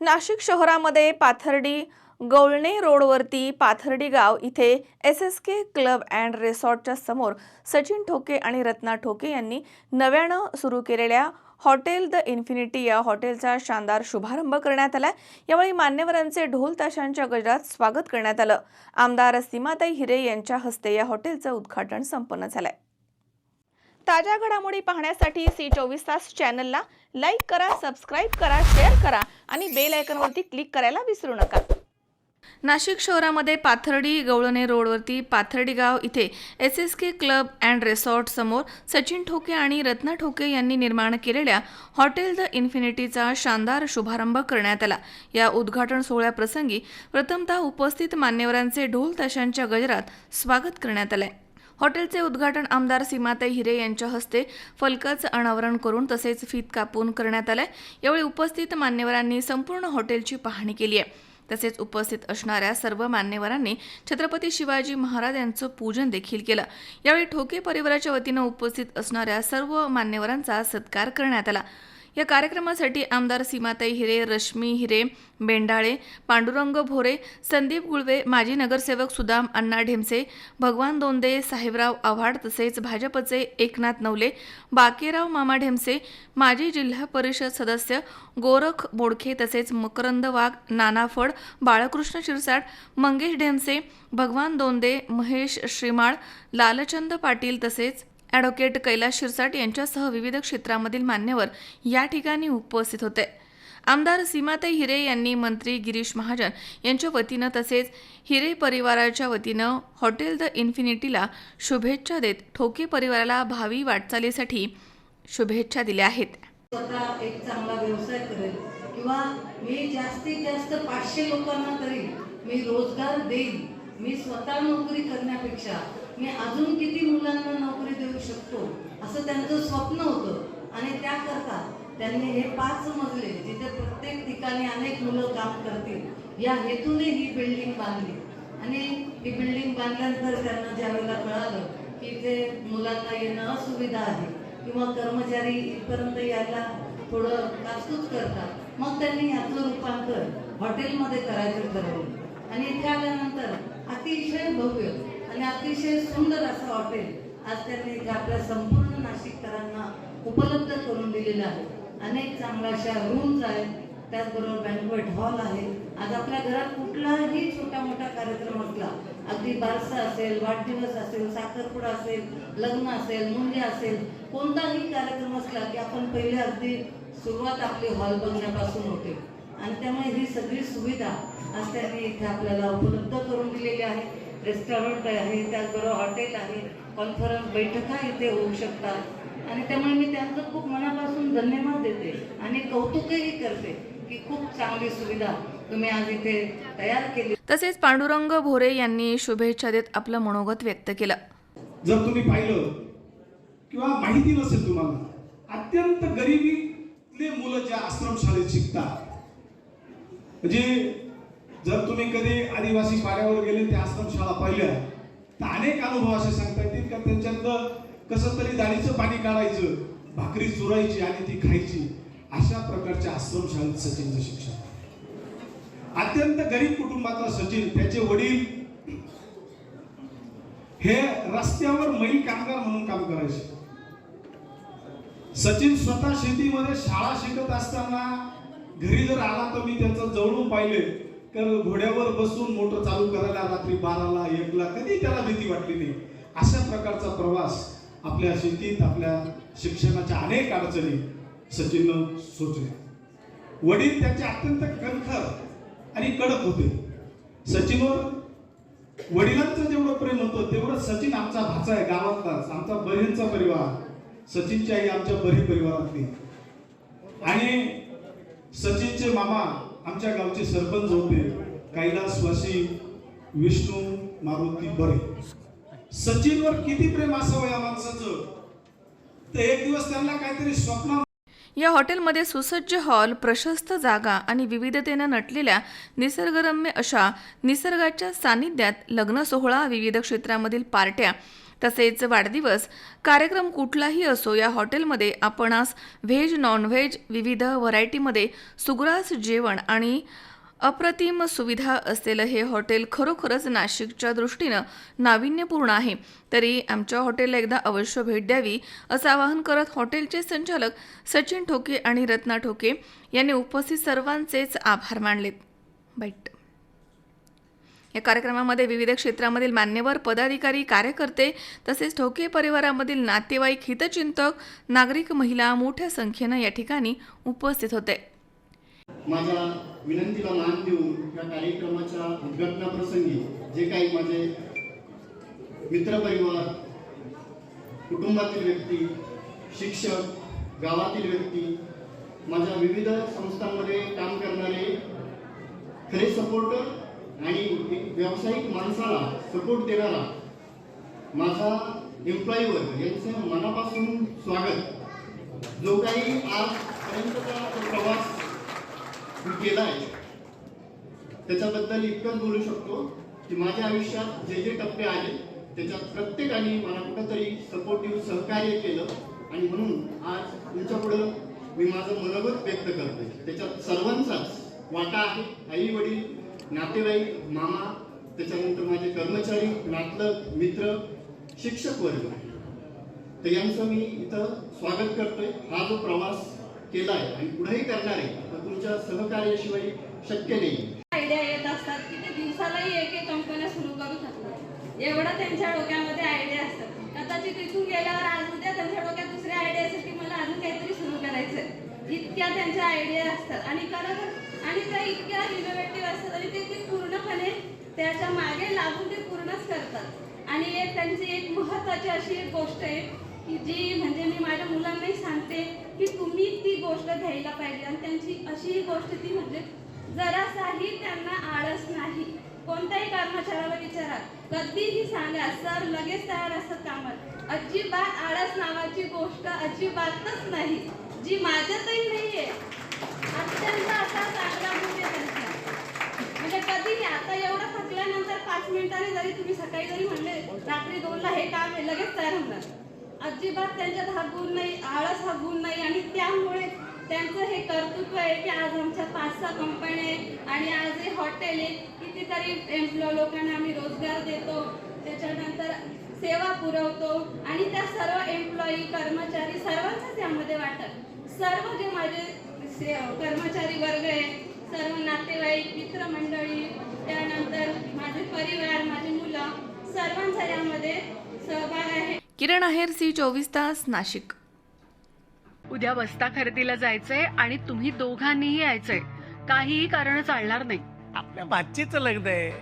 नाशिक शहरामध्ये पाथर्डी गवळणे रोडवरती पाथर्डी गाव इथे S S K club and रिसॉर्टच्या समोर सचिन ठोके आणि रत्ना ठोके यांनी नव्यानं सुरू केलेल्या हॉटेल द इन्फिनिटी या हॉटेलचा शानदार शुभारंभ करण्यात आला यावेळी मान्यवरांचे ढोल ताशांच्या गजरात स्वागत करण्यात आलं. आमदार सीमाताई हिरे यांच्या हस्ते या हॉटेलचं उद्घाटन संपन्न झालंय. ताज्या घडामोडी पाहण्यासाठी सी चोवीस तास चॅनलला लाईक करा सबस्क्राईब करा शेअर करा आणि बेल आयकॉनवरती क्लिक करायला विसरू नका. नाशिक शहरामध्ये पाथर्डी गवळणे रोडवरती पाथर्डी गाव इथे S S K club and रिसॉर्टसमोर Sachin Thoke आणि रत्ना ठोके यांनी निर्माण केलेल्या हॉटेल द इन्फिनिटीचा शानदार शुभारंभ करण्यात आला. या उद्घाटन सोहळ्याप्रसंगी प्रथमतः उपस्थित मान्यवरांचे ढोल ताशांच्या गजरात स्वागत करण्यात आलंय. हॉटेलचे उद्घाटन आमदार सीमाताई हिरे यांच्या हस्ते फलकाचं अनावरण करून तसेच फीत कापून करण्यात आलंय. यावेळी उपस्थित मान्यवरांनी संपूर्ण हॉटेलची पाहणी केली आहे. तसेच उपस्थित असणाऱ्या सर्व मान्यवरांनी छत्रपती शिवाजी महाराज यांचं पूजन देखील केलं. यावेळी ठोके परिवाराच्या वतीनं उपस्थित असणाऱ्या सर्व मान्यवरांचा सत्कार करण्यात आला. या कार्यक्रमासाठी आमदार सीमाताई हिरे रश्मी हिरे बेंडाळे पांडुरंग भोरे संदीप गुळवे माजी नगरसेवक सुदाम अण्णा ढेमसे भगवान दोंदे साहेबराव आव्हाड तसेच भाजपचे एकनाथ नवले बाकेराव मामा ढेमसे माजी जिल्हा परिषद सदस्य गोरख बोडखे तसेच मकरंद वाघ नाना फड बाळकृष्ण शिरसाट मंगेश ढेमसे भगवान दोंदे महेश श्रीमाळ लालचंद पाटील तसेच ॲडव्होकेट कैलास शिरसाट यांच्यासह विविध क्षेत्रामधील मान्यवर या ठिकाणी उपस्थित होते. आमदार सीमाताई हिरे यांनी मंत्री गिरीश महाजन यांच्या वतीनं तसेच हिरे परिवाराच्या वतीनं हॉटेल द इन्फिनिटीला शुभेच्छा देत ठोके परिवाराला भावी वाटचालीसाठी शुभेच्छा दिल्या आहेत. स्वतः एक चांगला व्यवसाय करेल किंवा मी जास्तीत जास्त पाचशे लोकांना तरी मी रोजगार देईन. मी स्वतः नोकरी करण्यापेक्षा मी अजून किती मुलांना नोकरी देऊ शकतो? असं त्यांचं स्वप्न होतं. आणि त्याकरता त्यांनी हे पाच मजले जिथे प्रत्येक ठिकाणी अनेक मुलं काम करतील या हेतूने ही बिल्डिंग बांधली. आणि ही बिल्डिंग बांधल्यानंतर त्यांना ज्या वेळेला कळालं की ते मुलांना येणं असुविधा आहे किंवा कर्मचारी इथपर्यंत यायला थोडं कास्तूच करतात मग त्यांनी याचं रूपांतर हॉटेलमध्ये करायचं ठरवलं. आणि इथे आल्यानंतर अतिशय भव्य आणि अतिशय सुंदर असं हॉटेल आज त्यांनी आपल्या संपूर्ण नाशिककरांना उपलब्ध करून दिलेलं आहे. अनेक चांगल्या अशा रूम्स आहेत. त्याचबरोबर बँकवेट हॉल आहे. आज आपल्या घरात कुठलाही छोटा मोठा कार्यक्रम असला अगदी बारसा असेल वाढदिवस असेल साखरपुडा असेल लग्न असेल मुंजे असेल कोणताही कार्यक्रम असला की आपण पहिले अगदी सुरुवात आपली हॉल बघण्यापासून होते. आणि त्यामुळे ही सगळी सुविधा आज त्यांनी इथे आपल्याला उपलब्ध करून दिलेली आहे. रेस्टॉरंट आहे त्याचबरोबर हॉटेल आहे कॉन्फरन्स बैठका इथे होऊ शकतात. आणि त्यामुळे मी त्यांचं खूप मनापासून धन्यवाद देते आणि कौतुकही करते की खूप चांगली सुविधा तुम्ही आज इथे तयार केली. तसेच पांडुरंग भोरे यांनी शुभेच्छा देत आपलं मनोगत व्यक्त केलं. जर तुम्ही पाहिलं किंवा माहिती नसेल तुम्हाला अत्यंत गरिबीतले मुलं ज्या आश्रमशाळेत शिकतात म्हणजे जर तुम्ही कधी आदिवासी पाड्यावर गेले त्या आश्रमशाळा पाहिल्या तर अनेक अनुभव असे सांगता येतील का? त्यांच्यातलं कसं तरी दाळीचं पाणी काढायचं भाकरी चुरायची आणि ती खायची अशा प्रकारच्या आश्रमशाळेत सचिनचं शिक्षण. अत्यंत गरीब कुटुंबातला सचिन त्याचे वडील हे रस्त्यावर मैल कामगार म्हणून काम करायचे. सचिन स्वतः शेतीमध्ये शाळा शिकत असताना घरी जर आला तर मी त्यांचं जवळून पाहिले. घोड्यावर बसून मोटर चालू करायला रात्री बाराला एकला कधी त्याला भीती वाटली नाही. अशा प्रकारचा प्रवास आपल्या शेतीत आपल्या शिक्षणाच्या अनेक अडचणी सचिननं सोचल्या. वडील त्याचे अत्यंत कणखर आणि कडक होते. सचिनवर वडिलांचं जेवढं प्रेम होतं तेवढं सचिन आमचा भाचा आहे गावातलाच आमचा बहिणींचा परिवार. सचिनची आई आमच्या बरी परिवारातली. आणि सचिनचे मामा आमच्या गावचे सरपंच होते कैलासवासी विष्णू मारुती बरे. सचिनवर किती प्रेम असावं या माणसाचं? तर एक दिवस त्यांना काहीतरी स्वप्न या हॉटेलमध्ये सुसज्ज हॉल प्रशस्त जागा आणि विविधतेनं नटलेल्या निसर्गरम्य अशा निसर्गाच्या सानिध्यात लग्न सोहळा विविध क्षेत्रामधील पार्ट्या तसेच वाढदिवस कार्यक्रम कुठलाही असो या हॉटेलमध्ये आपणास व्हेज नॉनव्हेज विविध व्हरायटीमध्ये सुग्रास जेवण आणि अप्रतिम सुविधा असलेलं हे हॉटेल खरोखरच नाशिकच्या दृष्टीनं नाविन्यपूर्ण आहे. तरी आमच्या हॉटेलला एकदा अवश्य भेट द्यावी असं आवाहन करत हॉटेलचे संचालक सचिन ठोके आणि रत्ना ठोके यांनी उपस्थित सर्वांचेच आभार मानलेत बाईट या कार्यक्रमामध्ये विविध क्षेत्रामधील मान्यवर पदाधिकारी कार्यकर्ते तसेच ठोके परिवारामधील नातेवाईक हितचिंतक नागरिक महिला मोठ्या संख्येनं या ठिकाणी उपस्थित होते. माझ्या विनंतीला मान देऊन या कार्यक्रमाच्या उद्घाटनाप्रसंगी जे काही माझे मित्रपरिवार कुटुंबातील व्यक्ती शिक्षक गावातील व्यक्ती माझ्या विविध संस्थांमध्ये काम करणारे खरे सपोर्टर आणि व्यावसायिक माणसाला सपोर्ट देणारा माझा एम्प्लॉई वर्ग यांचं मनापासून स्वागत. जो काही आजपर्यंतचा प्रवास मी केला आहे त्याच्याबद्दल इतकंच बोलू शकतो की माझ्या आयुष्यात जे जे टप्पे आले त्याच्यात प्रत्येकाने मला कुठंतरी सपोर्टिव्ह सहकार्य केलं आणि म्हणून आज तुमच्यापुढं मी माझं मनोगत व्यक्त करतोय. त्याच्यात सर्वांचाच वाटा आहे. आई वडील नातेवाईक मामा त्याच्यानंतर माझे कर्मचारी नातलग मित्र शिक्षक वर्ग. तर यांचं मी इथं स्वागत करतोय. हा जो प्रवास केला आहे आणि पुढेही करणार आहे तर तुमच्या सहकार्याशिवाय शक्य नाही. आयडिया येत असतात की ते दिवसालाही एक एक कंपन्या सुरू करू शकतात. एवढं त्यांच्या डोक्यामध्ये आयडिया असतात. कदाचित इथून गेल्यावर आज उद्या त्यांच्या डोक्यात दुसऱ्या आयडिया असेल की मला अजून काहीतरी सुरू करायचं इतक्या त्यांच्या आयडिया असतात. आणि खरं आणि त्या इतक्या इनोव्हेटिव्ह असतात आणि ते ते पूर्णपणे त्याच्यामागे लागून ते पूर्णच करतात. आणि एक त्यांची एक महत्वाची अशी एक गोष्ट आहे की जी म्हणजे मी माझ्या मुलांनाही सांगते की तुम्ही ती गोष्ट घ्यायला पाहिजे. आणि त्यांची अशी गोष्ट ती म्हणजे जरासाही त्यांना आळस नाही. कोणत्याही कर्मचाऱ्याला विचारा कधीही सांगा सर लगेच तयार असतात कामात. अजिबात आळस नावाची गोष्ट अजिबातच नाही. जी माझ्यातही नाही आहे अत्यंत असा चांगला म्हणजे आहे त्यांचा. म्हणजे कधीही आता एवढं थकल्यानंतर पाच मिनिटांनी जरी तुम्ही सकाळी जरी म्हणले रात्री दोनला हे काम आहे लगेच तयार होणार. अजिबात त्यांच्यात हा गुण नाही आळस हा गुण नाही आणि त्यामुळे त्यांचं हे कर्तृत्व आहे की आज आमच्या पाच सहा कंपन्या आहे आणि आज हे हॉटेल आहे. कितीतरी एम्प्लॉय लोकांना आम्ही रोजगार देतो. त्याच्यानंतर सेवा पुरवतो आणि त्या सर्व एम्प्लॉई कर्मचारी सर्वांचाच यामध्ये वाटत. सर्व जे माझे कर्मचारी वर्ग आहे सर्व नातेवाईक मित्रमंडळी त्यानंतर माझे परिवार माझी मुलं सर्वांचा यामध्ये सहभाग आहे. किरण आहेर सी चोवीस तास नाशिक. उद्या बस्ता खरेदीला जायचंय आणि तुम्ही दोघांनीही यायचंय. काहीही कारण चालणार नाही. आपल्या भाचीचं लग्न आहे.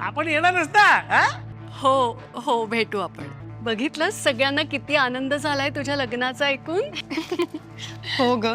आपण येणार नसता हा? हो हो भेटू आपण. बघितलं सगळ्यांना किती आनंद झालाय तुझ्या लग्नाचा ऐकून? हो ग.